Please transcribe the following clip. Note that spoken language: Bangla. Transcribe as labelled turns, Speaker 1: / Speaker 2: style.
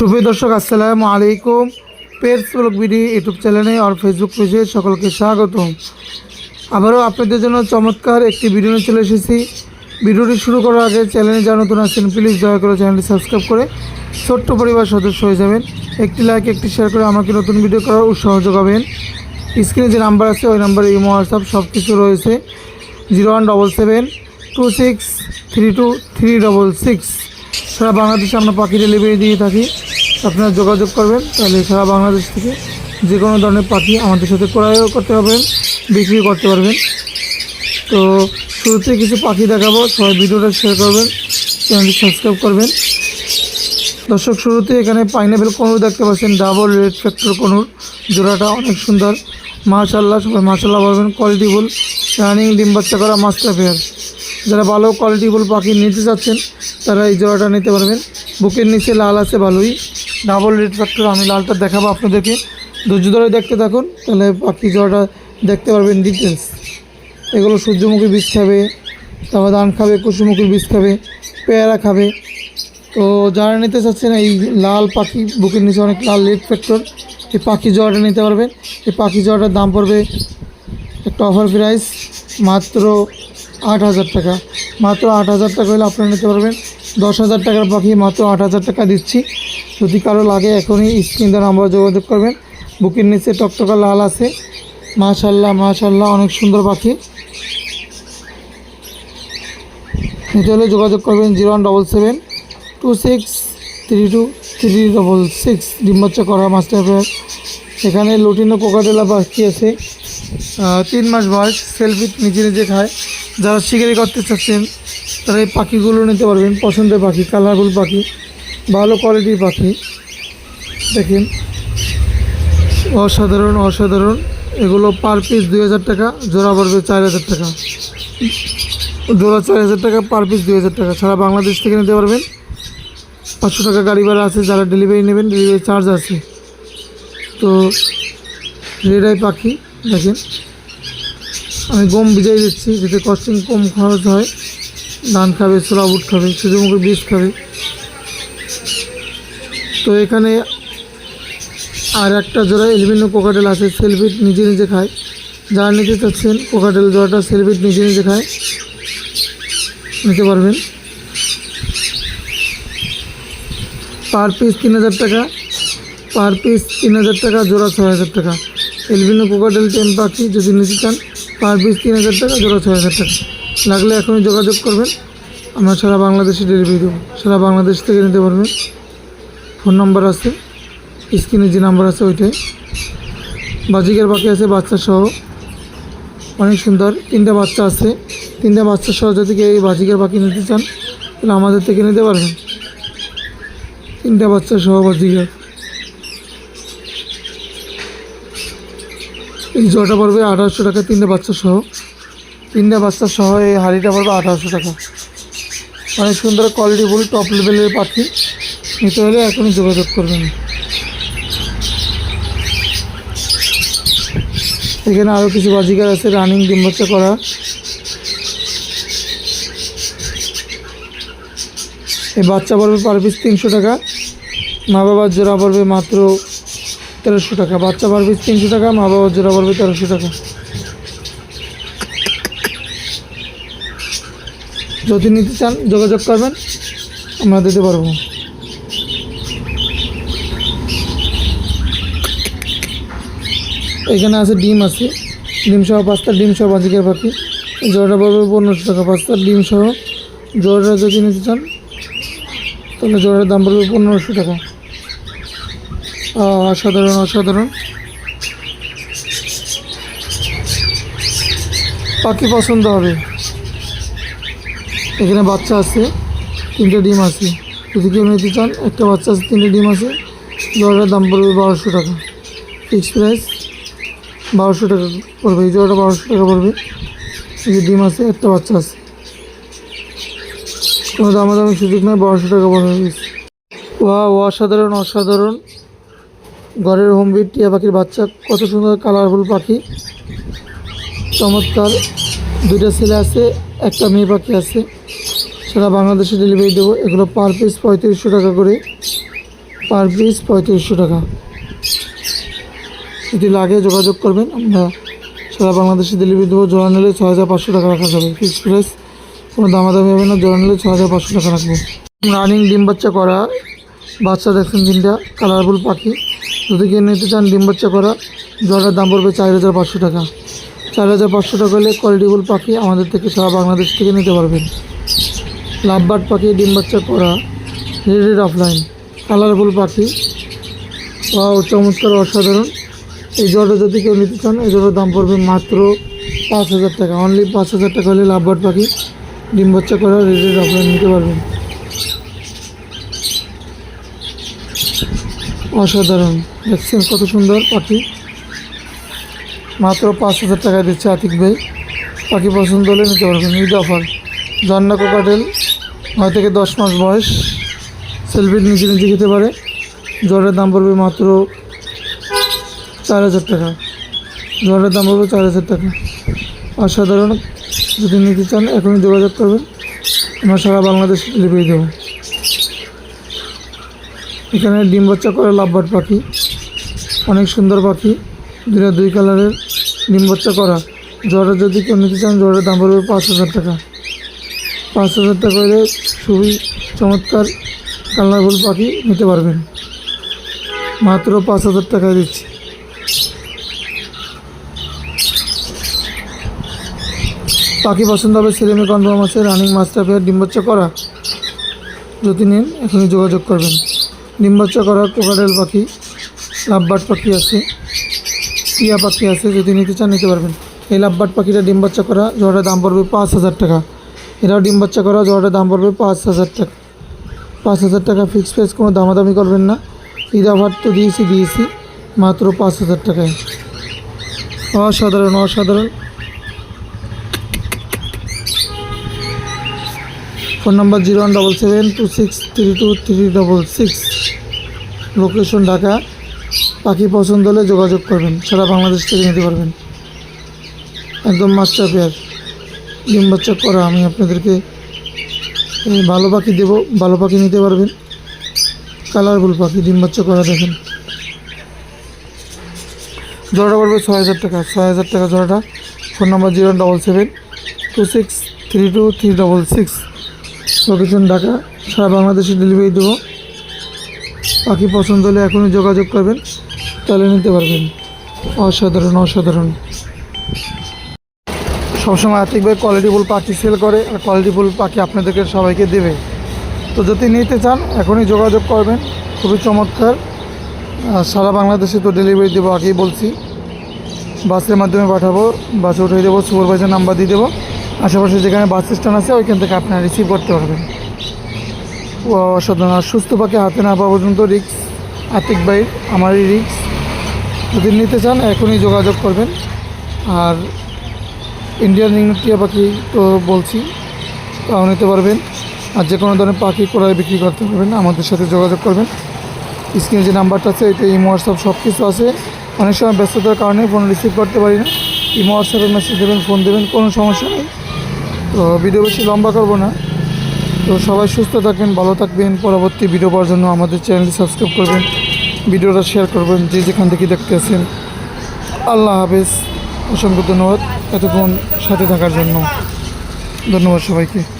Speaker 1: সুপ্রিয় দর্শক, আসসালামু আলাইকুম। পেটস ব্লগ বিডি ইউটিউব চ্যানেলে আর ফেসবুক পেজে সকলকে স্বাগতম। আবারও আপনাদের জন্য চমৎকার একটি ভিডিও নিয়ে চলে এসেছি। ভিডিওটি শুরু করার আগে চ্যানেলে যারা নতুন আছেন প্লিজ দয়া করে চ্যানেলটি সাবস্ক্রাইব করে ছোট্ট পরিবার সদস্য হয়ে যাবেন। একটি লাইক একটি শেয়ার করে আমাকে নতুন ভিডিও করার উৎসাহ যোগাবেন। স্ক্রিনে যে নাম্বার আছে, ওই নাম্বারে ইমো হোয়াটসঅ্যাপ সব কিছু রয়েছে। Zero one double seven two six three two three double six সারা বাংলাদেশে আমরা পাখি ডেলিভারি দিয়ে থাকি। আপনারা যোগাযোগ করবেন, তাহলে সারা বাংলাদেশ থেকে যে কোনো ধরনের পাখি আমাদের সাথে ক্রয়ও করতে পারবেন বিক্রি করতে পারবেন। তো শুরুতে কিছু পাখি দেখাবো, সবাই ভিডিওটা শেয়ার করবেন, চ্যানেলটি সাবস্ক্রাইব করবেন। দর্শক, শুরুতে এখানে পাইনাপেল কনুর দেখতে পাচ্ছেন ডাবল রেড ফ্যাক্টর কনুর। জোড়াটা অনেক সুন্দর। মাশাল্লাহ সবাই মাশাল্লাহ বলবেন কোয়ালিটিফুল রানিং ডিম বাচ্চা করা মাস্টার পেয়ার যারা ভালো কোয়ালিটি কোয়ালিটিফুল পাখি নিতে চাচ্ছেন, তারা এই জোড়াটা নিতে পারবেন। বুকের নিচে লাল আছে, ভালোই। ডাবল রেড ফ্যাক্টর আমি লালটা দেখাবো আপনাদেরকে। ধৈর্য ধরে দেখতে থাকুন, তাহলে পাখি জোড়াটা দেখতে পারবেন ডিটেলস এগুলো সূর্যমুখী বীজ খাবে, তারপর ধান খাবে কুসুমুখীর বীজ খাবে, পেয়ারা খাবে। তো যারা নিতে চাচ্ছেন এই লাল পাখি বুকের নিচে অনেক লাল রেড ফ্যাক্টর এই পাখি জোয়াটা নিতে পারবেন। এই পাখি জোয়াটার দাম পড়বে একটা অফার প্রাইস মাত্র আট হাজার টাকা। মাত্র আট হাজার টাকা হলে আপনারা নিতে পারবেন। দশ হাজার টাকার পাখি মাত্র আট হাজার টাকা দিচ্ছি। যদি কারও লাগে, এখনই স্ক্রিন দ্বারা আমরা যোগাযোগ করবেন। বুকের নিচে টকটকা লাল আছে। মাশাল্লাহ মাশাল্লাহ, অনেক সুন্দর পাখি। নিতে হলে যোগাযোগ করবেন zero one double seven two six three two three double six. ডিম বাচ্চা করা মাস্টার এখানে লুটিনো কোকাটেলা পাখি আছে। তিন মাস বয়স সেলফি নিজে নিজে খায়। যারা শিকারি করতে চাচ্ছেন, তারা এই পাখিগুলো নিতে পারবেন। পছন্দের পাখি কালারফুল পাখি। ভালো কোয়ালিটির পাখি। দেখেন, অসাধারণ অসাধারণ। এগুলো পার পিস দুই হাজার টাকা, জোড়া পড়বে চার হাজার টাকা। জোড়া চার হাজার টাকা পার পিস দুই হাজার টাকা। সারা বাংলাদেশ থেকে নিতে পারবেন। পাঁচশো টাকা গাড়ি ভাড়া আছে, যারা ডেলিভারি নেবেন ডেলিভারি চার্জ আছে। তো, রেডাই পাখি, দেখেন। আমি গম ভিজাই দিচ্ছি যাতে কস্টিং কম খরচ হয়, ধান খাবে, ছোলা, বুট খাবে সূর্যমুখীর বীজ খাবে। তো এখানে আর একটা জোড়া এলিমিনো কোকাটেল আছে সেলফিট নিজে নিজে খায়। যারা নিতে চাচ্ছেন, কোকাটেল জোড়াটা সেলফিট নিজে নিজে খায়। নিতে পারবেন। পার পিস তিন হাজার টাকা, পার পিস তিন হাজার টাকা, জোড়া ছয় হাজার টাকা। এলবিনো কোকাটেল টেন পাখি যদি নিতে চান, পার পিস তিন হাজার টাকা, জোড়া ছয় হাজার টাকা। লাগলে এখনই যোগাযোগ করবেন। আমরা সারা বাংলাদেশে ডেলিভারি দেবো। সারা বাংলাদেশ থেকে নিতে পারবেন। ফোন নাম্বার আছে, স্ক্রিনে যে নাম্বার আছে ওইটাই। বাজিকের পাখি আছে বাচ্চা সহ। অনেক সুন্দর, তিনটা বাচ্চা আছে। তিনটা বাচ্চা সহ যদি কেউ এই বাজিকের পাখি নিতে চান, তাহলে আমাদের থেকে নিতে পারবেন। তিনটা বাচ্চা সহ বাজিকার এই জটা পড়বে আঠারোশো টাকা তিনটে বাচ্চা সহ। তিনটে বাচ্চা সহ এই হাড়িটা পড়বে আঠারোশো টাকা। অনেক সুন্দর কোয়ালিটি ফুল টপ লেভেলের পাখি। নিতে হলে এখনই যোগাযোগ করবেন। এখানে আরও কিছু বাজিকার আছে রানিং ডিম বাচ্চা করা। এই বাচ্চা পড়বে পার পিস তিনশো টাকা। মা বাবার জোড়া পড়বে মাত্র তেরোশো টাকা। বাচ্চা পার পিস তিনশো টাকা, মা বাবার জোড়া পড়বে তেরোশো টাকা। যদি নিতে চান, যোগাযোগ করবেন, আমরা দিতে পারব। এখানে আছে ডিম আছে। ডিম সহ পাঁচটা ডিম সহ বাজিকের পাখি জোড়াটা পড়বে পনেরোশো টাকা পাঁচটা ডিম সহ জোড়াটা যদি নিতে চান, তাহলে জোড়ার দাম পড়বে পনেরোশো টাকা। অসাধারণ অসাধারণ। পাখি পছন্দ হবে। এখানে বাচ্চা আছে, তিনটে ডিম আছে। যদি কেউ নিতে চান, একটা বাচ্চা আছে, তিনটে ডিম আছে। জোড়াটার দাম পড়বে বারোশো টাকা। Fix price. বারোশো টাকা পড়বে এই জোড়াটা বারোশো টাকা পড়বে। যে ডিম আছে, একটা বাচ্চা আছে। কোনো দামাদামি সুযোগ নয় বারোশো টাকা গেছে। ওয়া অসাধারণ অসাধারণ। ঘরের হোমবিট টিয়া পাখির বাচ্চা, কত সুন্দর কালারফুল পাখি। চমৎকার। দুইটা ছেলে আছে, একটা মেয়ে পাখি আছে। সারা বাংলাদেশে ডেলিভারি দেবো। এগুলো পার পিস পঁয়ত্রিশশো টাকা করে। পার পিস পঁয়ত্রিশশো টাকা। যদি লাগে যোগাযোগ করবেন। আমরা সারা বাংলাদেশে ডেলিভারি দেবো। জোড়া নিলে ছ হাজার পাঁচশো টাকা রাখা যাবে। ফিক্স প্রাইস কোনো দামাদামি হবে না। জোড়া নিলে ছ হাজার পাঁচশো টাকা রাখব। রানিং ডিম বাচ্চা করা, বাচ্চা দেখছেন তিনটা কালারফুল পাখি। যদি কেউ নিতে চান ডিম বাচ্চা করা, জোড়াটার দাম পড়বে চার হাজার পাঁচশো টাকা। চার হাজার পাঁচশো টাকা হলে কোয়ালিটিফুল পাখি আমাদের থেকে সারা বাংলাদেশ থেকে নিতে পারবেন। লাভবার্ড পাখি, ডিম বাচ্চা করা রেডেড অফলাইন কালারফুল পাখি। বা চমৎকার, অসাধারণ। এই জলটা যদি কেউ নিতে চান, এই জলের দাম পড়বে মাত্র পাঁচ হাজার টাকা। অনলি পাঁচ হাজার টাকা হলে লাভবার্ড পাখি, ডিম বাচ্চা করা রেডেড অফলাইন নিতে পারবেন। অসাধারণ। দেখছেন কত সুন্দর পাখি। মাত্র পাঁচ হাজার টাকা দিচ্ছে আতিক ভাই। পাখি পছন্দ হলে নিতে পারবেন। ঈদ অফার। জন্না কোকাটেল, নয় থেকে দশ মাস বয়স। সেলফির নিচে নিচে খেতে পারে। জ্বরের দাম পড়বে মাত্র চার হাজার টাকা। জ্বরের দাম পড়বে চার হাজার টাকা। অসাধারণ, যদি নিতে চান, এখনই যোগাযোগ করবেন। আমরা সারা বাংলাদেশ ডেলিভারি দেবো। এখানে ডিম বাচ্চা করে লাভবার্ড পাখি, অনেক সুন্দর পাখি দুটা দুই কালারের ডিম বাচ্চা করা। জ্বরের যদি কেউ নিতে চান জ্বরের দাম পড়বে পাঁচ হাজার টাকা। পাঁচ হাজার টাকা হলে খুবই চমৎকার, কালারফুল পাখি নিতে পারবেন। মাত্র পাঁচ হাজার টাকায় দিচ্ছি। পাখি পছন্দ হবে ছেলেমেয়ে কনফার্ম আছে, রানিং মাস্টার পেয়ার ডিম বাচ্চা করা। যদি নেন, এখানে যোগাযোগ করবেন। ডিম বাচ্চা করা কোকারেল পাখি, লাভবার্ড পাখি আছে টিয়া পাখি আছে, যদি নিতে চান, নিতে পারবেন। এই লাভবার্ড পাখিটা ডিম বাচ্চা করা, জোড়াটার দাম পড়বে পাঁচ হাজার টাকা। এটাও ডিম বাচ্চা করা, জোড়াটার দাম পড়বে পাঁচ হাজার টাকা। পাঁচ হাজার টাকা ফিক্স প্রাইস কোনো দামাদামি করবেন না। ঈদ অফার তো দিয়েছি দিয়েছি, মাত্র পাঁচ হাজার টাকায়। অসাধারণ অসাধারণ। Phone number zero one double seven two six three two three double six. Location Dhaka. পাখি পছন্দ হলে যোগাযোগ করবেন। সারা বাংলাদেশ থেকে নিতে পারবেন। একদম মাস্টার পেয়ার ডিম বাচ্চা করা। আমি আপনাদেরকে ভালো পাখি দেবো। ভালো পাখি নিতে পারবেন। কালারফুল পাখি। ডিম বাচ্চা করা দেখেন। জোড়াটা পড়বে ছয় হাজার টাকা। ছয় হাজার টাকা জোড়াটা। Phone number zero double seven two six three two three double six. Location Dhaka, সারা বাংলাদেশে ডেলিভারি দেবো। পাখি পছন্দ হলে এখনই যোগাযোগ করবেন, তাহলে নিতে পারবেন। অসাধারণ অসাধারণ। সবসময় আর্থিকভাবে কোয়ালিটিফুল পাখি সেল করে, আর কোয়ালিটিফুল পাখি আপনাদেরকে সবাইকে দেবে। তো যদি নিতে চান, এখনই যোগাযোগ করবেন। খুবই চমৎকার। সারা বাংলাদেশে তো ডেলিভারি দেবো আগেই বলছি। বাসের মাধ্যমে পাঠাবো, বাসে উঠিয়ে দেবো সুপারভাইজার নাম্বার দিয়ে দেবো। আশেপাশে যেখানে বাস স্ট্যান্ড আছে, ওইখান থেকে আপনারা রিসিভ করতে পারবেন। ও অসাধারণ। আর সুস্থ পাখি হাতে না পাওয়া পর্যন্ত রিক্স আর্থিক বাইর আমারই রিক্স যদি নিতে চান, এখনই যোগাযোগ করবেন। আর ইন্ডিয়ান রিংটিয়া পাখি তো বলছি, তাও নিতে পারবেন। আর যে কোনো ধরনের পাখি ক্রয় বিক্রি করতে পারবেন, আমাদের সাথে যোগাযোগ করবেন। স্ক্রিনে যে নাম্বারটা আছে এতে ইমো, হোয়াটসঅ্যাপ সব কিছু আছে। অনেক সময় ব্যস্ততার কারণে ফোন রিসিভ করতে পারি না। ইমো, হোয়াটসঅ্যাপে মেসেজ দেবেন ফোন দেবেন, কোনো সমস্যা নেই। তো ভিডিও বেশি লম্বা করব না। তো সবাই সুস্থ থাকবেন, ভালো থাকবেন, পরবর্তী ভিডিও পাওয়ার জন্য আমাদের চ্যানেলটি সাবস্ক্রাইব করবেন, ভিডিওটা শেয়ার করবেন, যে যেখান থেকে দেখতে আছেন। আল্লাহ হাফেজ। অসংখ্য ধন্যবাদ। এতক্ষণ সাথে থাকার জন্য। ধন্যবাদ সবাইকে।